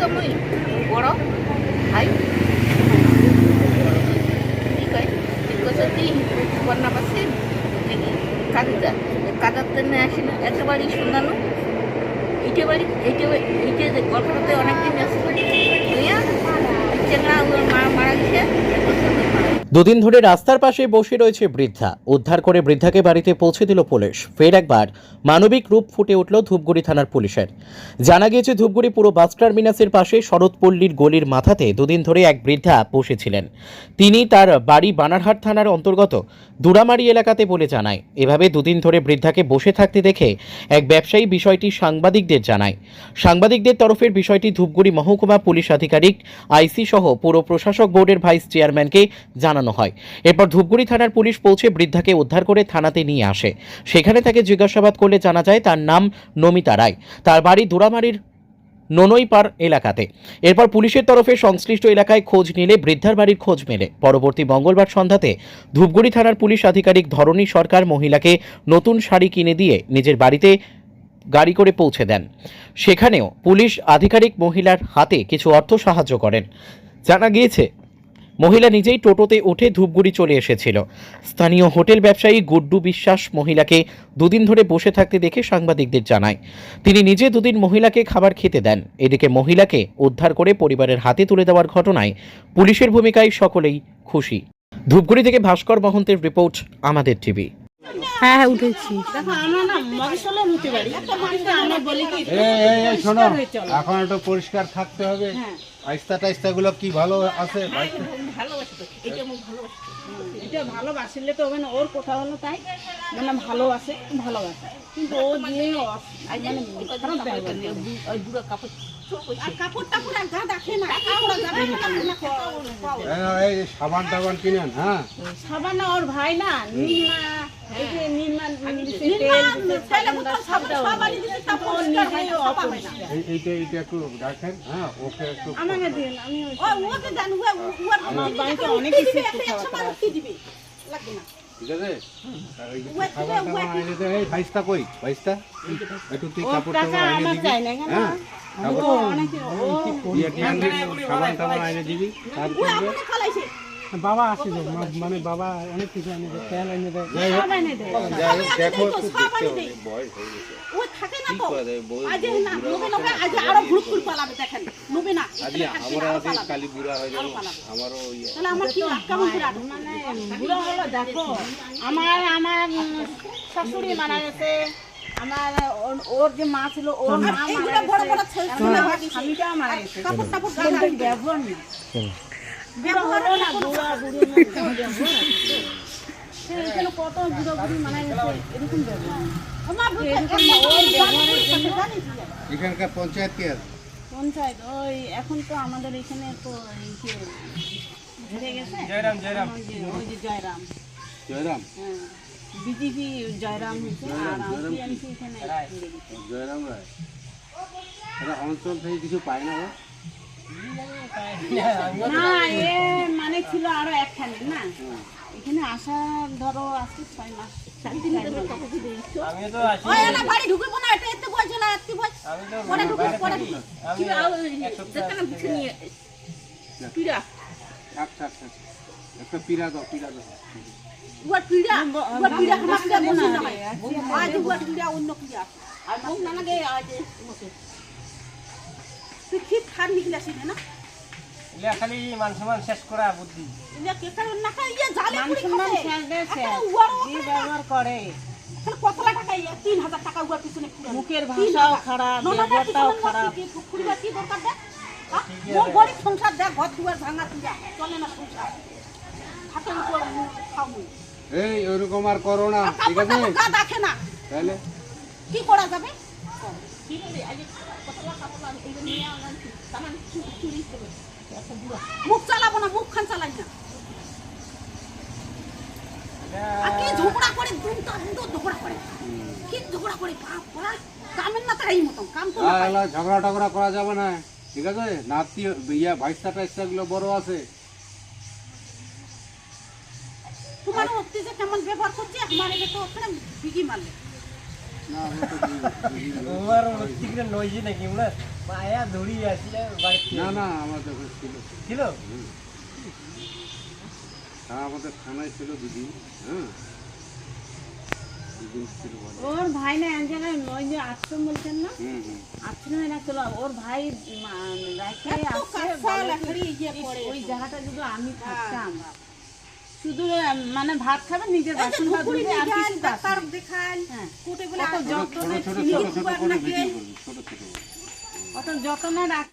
তো মুই বড়। ভাই। ঠিক আছে। তুই বন্যা পাচ্ছে? দেখি কাজটা কাজাতে নিয়ে আসি না। একটা বাড়ি শুনানো এইটে বাড়ি এইটে এইটে গল্পটাতে অনেকদিন আসছে হইয়া চেঙ্গা ওর মা মারা গেছে এরপর সঙ্গে মারা গেছে। দুদিন ধরে রাস্তার পাশে বসে রয়েছে বৃদ্ধা। উদ্ধার করে বৃদ্ধাকে বাড়িতে পৌঁছে দিল পুলিশ। ফের একবার মানবিক রূপ ফুটে উঠল ধূপগুড়ি থানার পুলিশের। জানা গিয়েছে, ধূপগুড়ি পুরো বাস টার্মিনাসের পাশে শরৎপল্লীর গলির মাথাতে দুদিন ধরে এক বৃদ্ধা বসেছিলেন। তিনি তার বাড়ি বানারহাট থানার অন্তর্গত দুরামারি এলাকাতে বলে জানায়। এভাবে দুদিন ধরে বৃদ্ধাকে বসে থাকতে দেখে এক ব্যবসায়ী বিষয়টি সাংবাদিকদের জানায়। সাংবাদিকদের তরফের বিষয়টি ধূপগুড়ি মহকুমা পুলিশ আধিকারিক আইসি সহ পুর প্রশাসক বোর্ডের ভাইস চেয়ারম্যানকে জানানো হয়। এরপর ধূপগুড়ি থানার পুলিশ পৌঁছে বৃদ্ধাকে উদ্ধার করে থানাতে নিয়ে আসে। সেখানে তাকে জিজ্ঞাসাবাদ করলে জানা যায় তার নাম নমিতা রায়। তার বাড়ি দুরামারির ননইপার এলাকাতে। এরপর পুলিশের তরফে সংশ্লিষ্ট এলাকায় খোঁজ নিলে বৃদ্ধার বাড়ির খোঁজ মেলে। পরবর্তী মঙ্গলবার সন্ধ্যাতে ধূপগুড়ি থানার পুলিশ আধিকারিক ধরণী সরকার মহিলাকে নতুন শাড়ি কিনে দিয়ে নিজের বাড়িতে গাড়ি করে পৌঁছে দেন। সেখানেও পুলিশ আধিকারিক মহিলার হাতে কিছু অর্থ সাহায্য করেন। জানা গিয়েছে মহিলা নিজেই টোটোতে উঠে ধূপগুড়ি চলে এসেছিল। স্থানীয় হোটেল ব্যবসায়ী গুড্ডু বিশ্বাস মহিলাকে দুদিন ধরে বসে থাকতে দেখে সাংবাদিকদের জানায় তিনি নিজে দুদিন মহিলাকে খাবার খেতে দেন। এদিকে মহিলাকে উদ্ধার করে পরিবারের হাতে তুলে দেওয়ার ঘটনায় পুলিশের ভূমিকায় সকলেই খুশি। ধূপগুড়ি থেকে ভাস্কর মহন্তের রিপোর্ট আমাদের টিভি। হ্যাঁ হ্যাঁ উঠেছি। পরিষ্কার হয়ে চলো। এখন একটু পরিষ্কার থাকতে হবে। হ্যাঁ। আইস্তা টাইস্তা গুলো কি ভালো আছে? এটা ভালোবাসিলে তো মানে ওর কথা হলো তাই মানে ভালোবাসে ভালোবাসে। কিন্তু ও যে মানে বুড়ো কাপড় এই সাবান টাবান কিনেন হ্যাঁ। সাবান না ওর ভাই না হয়। হ্যাঁ। ঠিক আছে? এই কই? বাইস্তা একটু তুই কাপড় টাকা টাবান আইনে দিবি চাই না কেন? হ্যাঁ? আমি তো অনেক ও। কি আনবি সাবান টাবান আইনে দিবি কাজ করবে বাবা আসে মানে বাবা অনেক কিছু এনে দেয়। তেল এনে দেয়। দেখো আমরা কালি বুড়া হয়ে যাব। আমারও মানে বুড়ো হলো দেখো আমার আমার শাশুড়ি মারা গেছে। আমার ওর- ওর যে মা ছিল ওর মা মারা গেছে। স্বামীটা মারা গেছে। কিন্তু ব্যবহার না কত বুড়ো বুড়ি গেছে এরকম এখানকার পঞ্চায়েত কে আছে? পঞ্চায়েত ওই এখন তো আমাদের এখানে তো গেছে। জয়রাম জয়রাম। ওই যে জয়রাম। জয়রাম? হ্যাঁ বিজেপি জয়রাম হয়েছে আর টিএমসি এখানে জয়রাম রায়। অঞ্চল থেকে কিছু পায় না গো? না এ মানে ছিল আরও একখানে না? এখানে আসার ধরো আজকে ছয় মাস। সাড়ে তিন মাস যেখানে বিছে নিয়ে পিড়া। একটা পিড়া দাও পিড়া দাও। উয়ার পিড়া উয়ার পিড়া খাবার পিড়া বসে না তুই খিপ খান নিকলা সিনে না? এগুলা খালি মান সম্মান শেষ করা বুদ্ধি। ইয়া কে কারণ না খাই ইয়া জালে মান সম্মান শেষ ব্যবহার করে? কত টাকা ইয়া? তিন হাজার টাকা উয়ার পিছনে মুখের ভাষাও খারাপ ব্যবহারটাও খারাপ। খুঁড়িবার কি দরকার দেখ? মোর গরিব সংসার দেখ ঘর দুয়ার ভাঙা তুইয়া। চলে না সংসার। উপর খাও এই ওইরকম আর করো না ঠিক আছে? টাপড় দেখে না। তাহলে? কি করা যাবে? মুখ চালাবো না মুখ খান চালাই না আর কি ঝগড়া করে ঝগড়া করে কি ঝগড়া করে বাপ পড়া কামের না তাই মতন কাম তো না আর পাই। এলা ঝগড়া টগড়া করা যাবে না ঠিক আছে? নাতি ইয়া বাইশটা টাইশটা গুলো বড় আছে। তোমার অতি যে কেমন ব্যবহার করছে আমার তো ওখানে মারলে না আমরা তো বুঝি- বুঝি- তোমার অতিক্রে নইছে নাকি আমরা পায়া ধরি আসলে না না আমাদের ছিল। ছিল? হ্যাঁ আমাদের থানায় ছিল দিদি হ্যাঁ? ওর ভাই না এক জায়গায় ওই যে আশ্রম বলছেন না? আশ্রমে না চলো ওর ভাই আসছে ওই জায়গাটা যদি আমি থাকতাম শুধু মানে ভাত খাবে নিজের বাসন ধুবে আর কিছু ডাক্তার দেখাল হ্যাঁ। অত কত যত্নে অত যত্নে রাখ